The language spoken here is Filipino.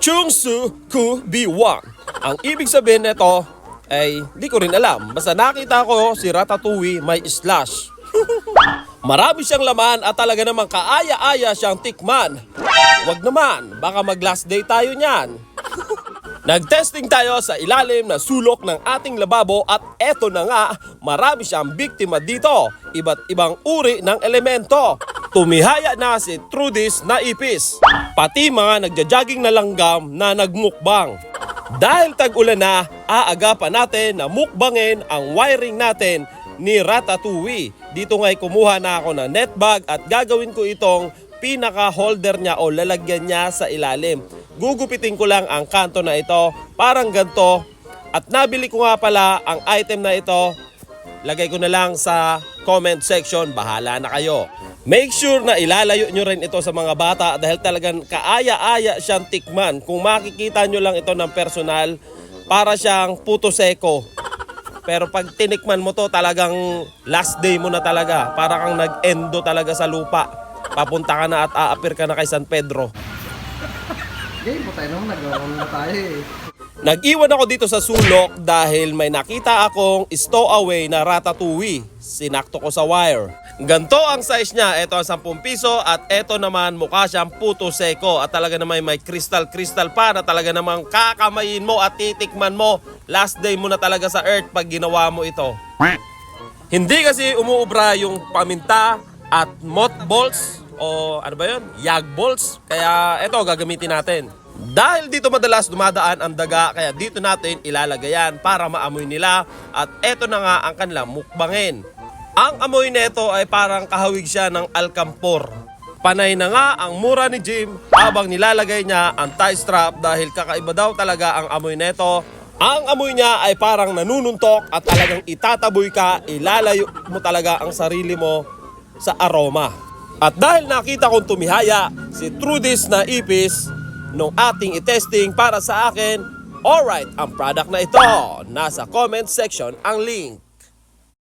Chungsu Ku Biwang. Ang ibig sabihin nito ay di ko rin alam. Basta nakita ko si Ratatouille may slash. Marami siyang laman at talaga namang kaaya-aya siyang tikman. Wag naman, baka mag last day tayo niyan. Nagtesting tayo sa ilalim na sulok ng ating lababo at eto na nga, marami siyang biktima dito. Iba't ibang uri ng elemento. Tumihaya na si Trudis na ipis. Pati mga nagja-jogging na langgam na nagmukbang. Dahil tag-ulan na, aagapan natin na mukbangin ang wiring natin ni Ratatouille. Dito nga'y kumuha na ako ng netbag at gagawin ko itong pinaka-holder niya o lalagyan niya sa ilalim. Gugupitin ko lang ang kanto na ito, parang ganito. At nabili ko nga pala ang item na ito. Lagay ko na lang sa comment section, bahala na kayo. Make sure na ilalayo nyo rin ito sa mga bata dahil talagang kaaya-aya siyang tikman. Kung makikita nyo lang ito ng personal, para siyang puto seko. Pero pag tinikman mo to, talagang last day mo na talaga. Para kang nag-endo talaga sa lupa. Papunta ka na at aapir ka na kay San Pedro. Game po tayo nung nag-roll na tayo eh. Nag-iwan ako dito sa sulok dahil may nakita akong stowaway na ratatouille. Sinakto ko sa wire. Ganto ang size niya. Ito ang 10 piso at ito naman mukha siyang puto seko at talaga naman may crystal crystal pa na talaga namang kakamayin mo at titikman mo. Last day mo na talaga sa earth pag ginawa mo ito. Hindi kasi umuubra yung paminta at mothballs o ano ba yun? Yag balls. Kaya ito gagamitin natin. Dahil dito madalas dumadaan ang daga, kaya dito natin ilalagayan para maamoy nila at eto na nga ang kanilang mukbangin. Ang amoy nito ay parang kahawig siya ng alkampor. Panay na nga ang mura ni Jim habang nilalagay niya ang tie strap dahil kakaiba daw talaga ang amoy nito. Ang amoy niya ay parang nanununtok at talagang itataboy ka, ilalayo mo talaga ang sarili mo sa aroma. At dahil nakita kong tumihaya si Trudis na ipis nung ating itesting para sa akin, alright, ang product na ito, nasa comment section ang link.